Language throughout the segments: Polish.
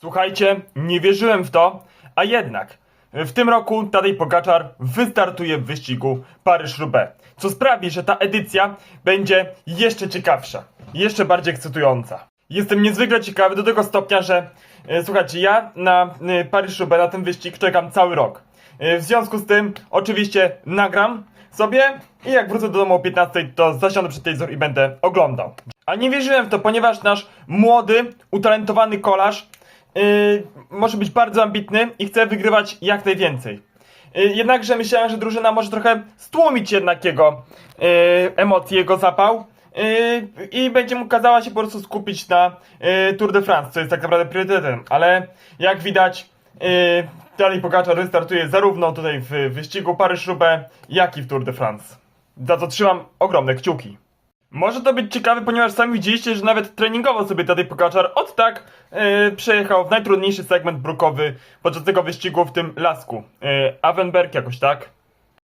Słuchajcie, nie wierzyłem w to, a jednak w tym roku Tadej Pogaczar wystartuje w wyścigu Paryż-Roubaix, co sprawi, że ta edycja będzie jeszcze ciekawsza, jeszcze bardziej ekscytująca. Jestem niezwykle ciekawy do tego stopnia, że e, słuchajcie, ja na e, Paryż-Roubaix, na ten wyścig czekam cały rok. E, w związku z tym oczywiście nagram sobie i jak wrócę do domu o 15 to zasiądę przed telewizor i będę oglądał. A nie wierzyłem w to, ponieważ nasz młody, utalentowany kolarz może być bardzo ambitny i chce wygrywać jak najwięcej. Yy, jednakże myślałem, że drużyna może trochę stłumić jednak jego yy, emocje, jego zapał i będzie mu kazała się po prostu skupić na Tour de France, co jest tak naprawdę priorytetem. Ale jak widać, Dalej Pogaczar wystartuje zarówno tutaj w wyścigu Paryż-Roubaix, jak i w Tour de France. Za co trzymam ogromne kciuki. Może to być ciekawe, ponieważ sami widzieliście, że nawet treningowo sobie Tadej Pogaczar od tak yy, przejechał w najtrudniejszy segment brukowy podczas tego wyścigu w tym lasku. Yy, Avenberg jakoś tak?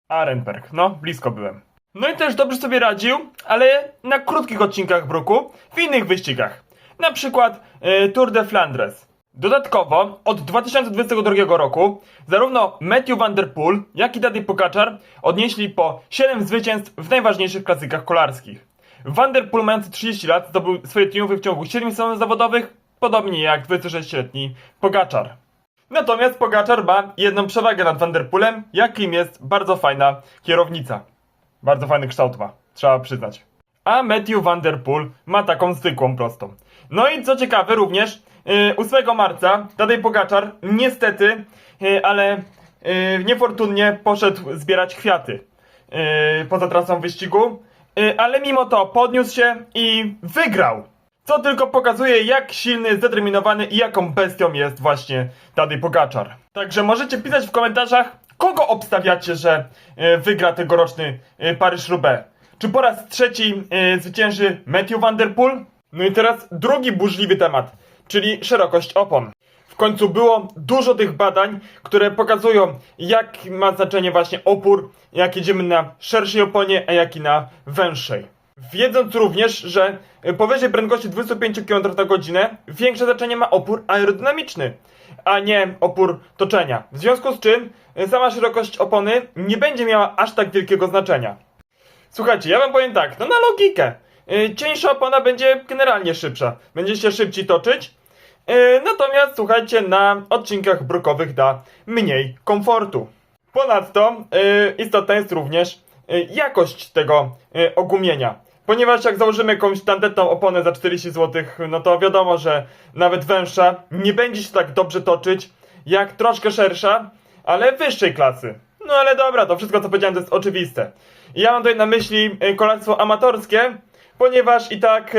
Arenberg, no blisko byłem. No i też dobrze sobie radził, ale na krótkich odcinkach bruku w innych wyścigach. Na przykład yy, Tour de Flandres. Dodatkowo od 2022 roku zarówno Matthew Van Der Poel, jak i Tadej Pogaczar odnieśli po 7 zwycięstw w najważniejszych klasykach kolarskich. Van Der Poel mający 30 lat zdobył swoje triumfy w ciągu 7 sezonów zawodowych, podobnie jak 26-letni Pogaczar. Natomiast Pogaczar ma jedną przewagę nad Van Der Poelem, jakim jest bardzo fajna kierownica. Bardzo fajny kształt ma, trzeba przyznać. A Matthew Van Der Poel ma taką zwykłą prostą. No i co ciekawe również, yy, 8 marca Tadej Pogaczar niestety, yy, ale yy, niefortunnie poszedł zbierać kwiaty poza trasą wyścigu, ale mimo to podniósł się i wygrał. Co tylko pokazuje, jak silny, zdeterminowany i jaką bestią jest właśnie Tadej Pogaczar. Także możecie pisać w komentarzach, kogo obstawiacie, że yy, wygra tegoroczny yy, Paryż-Roubaix. Czy po raz trzeci zwycięży Matthew Van Der Poel? No i teraz drugi burzliwy temat, czyli szerokość opon. Końcu było dużo tych badań, które pokazują, jak ma znaczenie właśnie opór, jak jedziemy na szerszej oponie, a jak i na węższej. Wiedząc również, że y, powyżej prędkości 25 km na godzinę większe znaczenie ma opór aerodynamiczny, a nie opór toczenia. W związku z czym y, sama szerokość opony nie będzie miała aż tak wielkiego znaczenia. Słuchajcie, ja wam powiem tak, no na logikę. Yy, cieńsza opona będzie generalnie szybsza. Będzie się szybciej toczyć. Yy, natomiast słuchajcie, na odcinkach brukowych da mniej komfortu. Ponadto yy, istotna jest również yy, jakość tego ogumienia. Ponieważ jak założymy jakąś tandetną oponę za 40 zł, no to wiadomo, że nawet węższa nie będzie się tak dobrze toczyć, jak troszkę szersza, ale wyższej klasy. No ale dobra, to wszystko co powiedziałem to jest oczywiste. Ja mam tutaj na myśli kolarstwo amatorskie, ponieważ i tak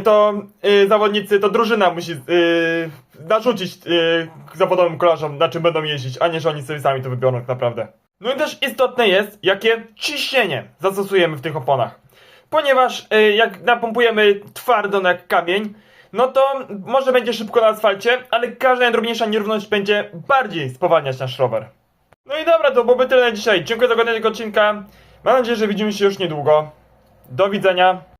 to y, zawodnicy, to drużyna musi y, narzucić y, zawodowym kolarzom, na czym będą jeździć, a nie, że oni sobie sami to wybiorą tak naprawdę. No i też istotne jest, jakie ciśnienie zastosujemy w tych oponach. Ponieważ y, jak napompujemy twardo na kamień, no to może będzie szybko na asfalcie, ale każda najdrobniejsza nierówność będzie bardziej spowalniać nasz rower. No i dobra, to byłoby tyle na dzisiaj. Dziękuję za oglądanie tego odcinka. Mam nadzieję, że widzimy się już niedługo. Do widzenia.